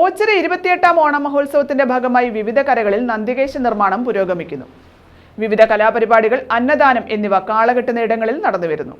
ഓച്ചിറ ഇരുപത്തിയെട്ടാം ഓണം മഹോത്സവത്തിന്റെ ഭാഗമായി വിവിധ കരകളിൽ നന്ദികേശ നിർമ്മാണം പുരോഗമിക്കുന്നു. വിവിധ കലാപരിപാടികൾ അന്നദാനം എന്നിവ കാളകെട്ടുന്ന ഇടങ്ങളിൽ നടന്നുവരുന്നു.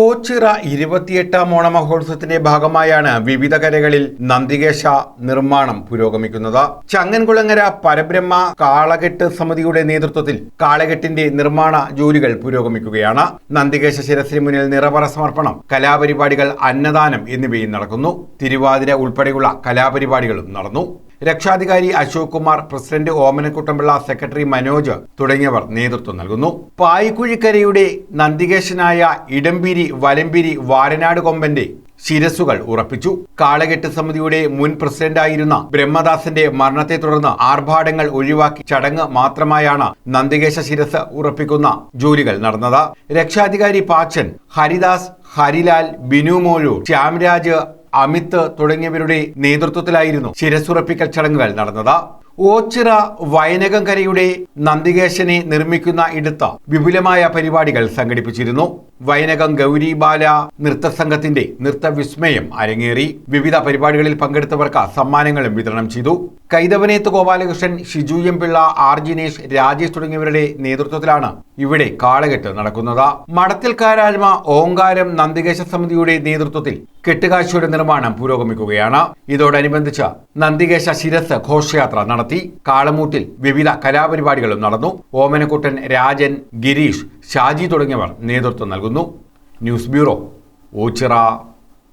ഓച്ചിറ ഇരുപത്തിയെട്ടാം ഓണമഹോത്സവത്തിന്റെ ഭാഗമായാണ് വിവിധ കരകളിൽ നന്ദികേശ നിർമ്മാണം പുരോഗമിക്കുന്നത്. ചങ്ങൻകുളങ്ങര പരബ്രഹ്മ കാളകെട്ട് സമിതിയുടെ നേതൃത്വത്തിൽ കാളകെട്ടിന്റെ നിർമ്മാണ ജോലികൾ പുരോഗമിക്കുകയാണ്. നന്ദികേശ ശിരസിന് മുന്നിൽ നിറപറ സമർപ്പണം കലാപരിപാടികൾ അന്നദാനം എന്നിവയും നടക്കുന്നു. തിരുവാതിര ഉൾപ്പെടെയുള്ള കലാപരിപാടികളും നടന്നു. രക്ഷാധികാരി അശോക് കുമാർ പ്രസിഡന്റ് ഓമനക്കുട്ടമ്പിള്ള സെക്രട്ടറി മനോജ് തുടങ്ങിയവർ നേതൃത്വം നൽകുന്നു. പായിക്കുഴിക്കരയുടെ നന്ദികേശനായ ഇടംപിരി വലമ്പിരി വാരനാട് കൊമ്പന്റെ ശിരസുകൾ ഉറപ്പിച്ചു. കാളകെട്ട് സമിതിയുടെ മുൻ പ്രസിഡന്റായിരുന്ന ബ്രഹ്മദാസിന്റെ മരണത്തെ തുടർന്ന് ആർഭാടങ്ങൾ ഒഴിവാക്കി ചടങ്ങ് മാത്രമായാണ് നന്ദികേശ ശിരസ് ഉറപ്പിക്കുന്ന ജോലികൾ നടന്നത്. രക്ഷാധികാരി പാച്ചൻ ഹരിദാസ് ഹരിലാൽ ബിനു മോലൂർ ശ്യാംരാജ് അമിത് തുടങ്ങിയവരുടെ നേതൃത്വത്തിലായിരുന്നു ശിരസുറപ്പിക്കൽ ചടങ്ങുകൾ നടന്നത്. ഓച്ചിറ വയനകം കരയുടെ നന്ദികേശനെ നിർമ്മിക്കുന്ന ഇടത്ത് വിപുലമായ പരിപാടികൾ സംഘടിപ്പിച്ചിരുന്നു. വയനകം ഗൗരിബാല നൃത്തസംഘത്തിന്റെ നൃത്തവിസ്മയം അരങ്ങേറി. വിവിധ പരിപാടികളിൽ പങ്കെടുത്തവർക്ക് സമ്മാനങ്ങളും വിതരണം ചെയ്തു. കൈതവനേത്ത് ഗോപാലകൃഷ്ണൻ ഷിജു എം പിള്ള ആർ ജിനേഷ് രാജേഷ് തുടങ്ങിയവരുടെ നേതൃത്വത്തിലാണ് ഇവിടെ കാളകെട്ട് നടക്കുന്നത്. മടത്തിൽ കാരാഴ്മ ഓങ്കാരം നന്ദികേശ സമിതിയുടെ നേതൃത്വത്തിൽ കെട്ടുകാഴ്ചയുടെ നിർമ്മാണം പുരോഗമിക്കുകയാണ്. ഇതോടനുബന്ധിച്ച് നന്ദികേശ ശിരസ് ഘോഷയാത്ര നടത്തി. കാളമൂട്ടിൽ വിവിധ കലാപരിപാടികളും നടന്നു. ഓമനക്കുട്ടൻ രാജൻ ഗിരീഷ് ഷാജി തുടങ്ങിയവർ നേതൃത്വം നൽകുന്നു. News bureau Ochira.